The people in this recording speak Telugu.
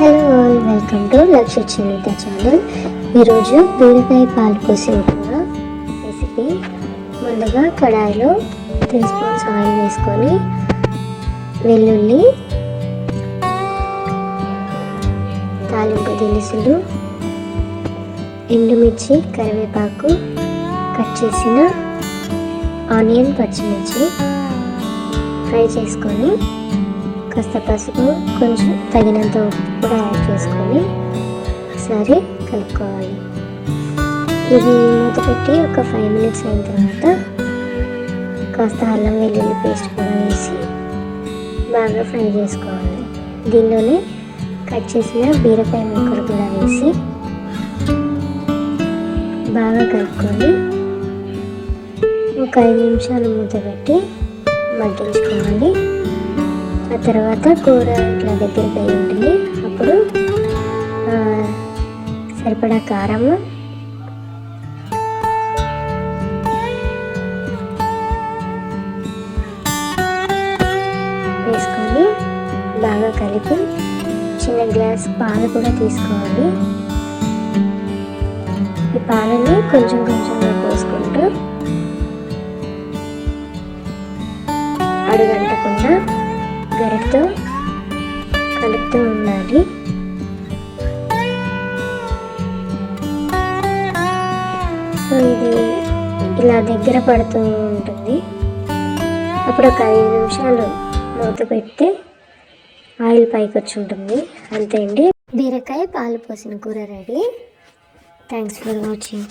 హలో ఆల్ వెల్కమ్ టు లక్ష్య చిన్నిత ఛానల్. ఈరోజు బీరకాయ పాలు పోసిన కూర రెసిపీ ముందుగా కడాయిలో త్రీ స్పూన్స్ ఆయిల్ వేసుకొని వెల్లుల్లి తాలింపు దినుసులు ఎండుమిర్చి కరివేపాకు కట్ చేసిన ఆనియన్ పచ్చిమిర్చి ఫ్రై చేసుకొని కాస్త పసుపు కొంచెం తగినంత ఉప్పు కూడా యాడ్ చేసుకొని ఒకసారి కలుపుకోవాలి. ఇది మూత పెట్టి ఒక ఫైవ్ మినిట్స్ అయిన తర్వాత కాస్త అల్లం వెల్లుల్లి పేస్ట్ కూడా వేసి బాగా ఫ్రై చేసుకోవాలి. దీనిలోనే కట్ చేసిన బీరకాయ ముక్కలు కూడా వేసి బాగా కలుపుకొని ఒక ఐదు నిమిషాలు మూత పెట్టి మగ్గించుకోవాలి. ఆ తర్వాత కూర ఇట్లా దగ్గరికి అయి ఉంటుంది. అప్పుడు సరిపడా కారం వేసుకొని బాగా కలిపి చిన్న గ్లాస్ పాలు కూడా తీసుకోవాలి. ఈ పాలని కొంచెం కొంచెంగా పోసుకుంటూ అడుగంటకుండా గరిటతో కలుపుతూ ఉండాలి. సో ఇది ఇలా దగ్గర పడుతూ ఉంటుంది. అప్పుడు ఒక ఐదు నిమిషాలు మూత పెడితే ఆయిల్ పైకి వచ్చి ఉంటుంది. అంతే అండి. బీరకాయ పాలు పోసిన కూర రెడీ. Thanks for watching.